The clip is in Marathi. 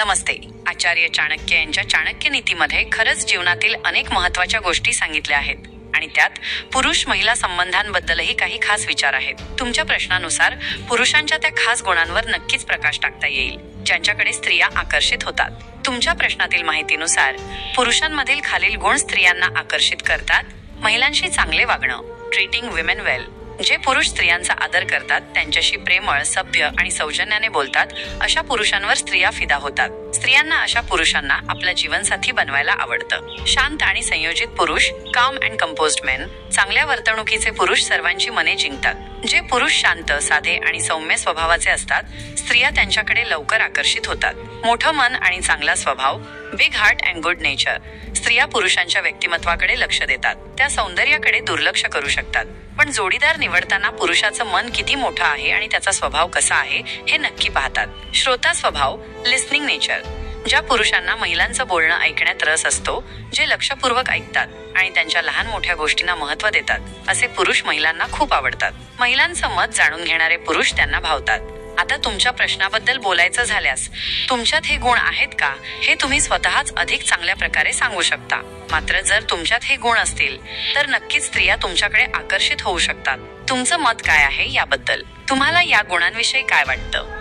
नमस्ते. आचार्य चाणक्य यांच्या चाणक्य नीतीमध्ये खरंच जीवनातील अनेक महत्त्वाच्या गोष्टी सांगितल्या आहेत. आणि त्यात पुरुष महिला संबंधांबद्दलही काही खास विचार आहेत. तुमच्या प्रश्नानुसार पुरुषांच्या त्या खास गुणांवर नक्कीच प्रकाश टाकता येईल ज्यांच्याकडे स्त्रिया आकर्षित होतात. तुमच्या प्रश्नातील माहितीनुसार पुरुषांमधील खालील गुण स्त्रियांना आकर्षित करतात. महिलांशी चांगले वागणं ट्रीटिंग विमेन वेल जे पुरुष स्त्रियांचा आदर करतात त्यांच्याशी प्रेमळ सभ्य आणि सौजन्याने बोलतात अशा पुरुषांवर स्त्रिया फिदा होतात. स्त्रियांना अशा पुरुषांना आपला जीवनसाथी बनवायला आवडतं. शांत आणि संयोजित पुरुष काम अँड कंपोज्ड मेन चांगल्या वर्तणुकीचे पुरुष सर्वांची मने जिंकतात. जे पुरुष शांत साधे आणि सौम्य स्वभावाचे असतात स्त्रिया त्यांच्याकडे लवकर आकर्षित होतात. मोठं मन आणि चांगला स्वभाव big heart and good nature स्त्रिया पुरुषांच्या व्यक्तिमत्वाकडे लक्ष देतात. त्या सौंदर्याकडे दुर्लक्ष करू शकतात. पण जोडीदार निवडताना पुरुषाचं मन किती मोठं आहे आणि त्याचा स्वभाव कसा आहे हे नक्की पाहतात. श्रोता स्वभाव लिस्निंग नेचर ज्या पुरुषांना महिलांचं बोलणं ऐकण्यात रस असतो जे लक्षपूर्वक ऐकतात आणि त्यांच्या लहान मोठ्या गोष्टींना महत्त्व देतात असे पुरुष महिलांना खूप आवडतात. महिलांचं मत जाणून घेणारे पुरुष त्यांना भावतात. आता तुमच्या प्रश्नाबद्दल बोलायचं झाल्यास तुमच्यात हे गुण आहेत का हे तुम्ही स्वतःच अधिक चांगल्या प्रकारे सांगू शकता. मात्र जर तुमच्यात हे गुण असतील तर नक्कीच स्त्रिया तुमच्याकडे आकर्षित होऊ शकतात. तुमचं मत काय आहे याबद्दल? तुम्हाला या गुणांविषयी काय वाटतं?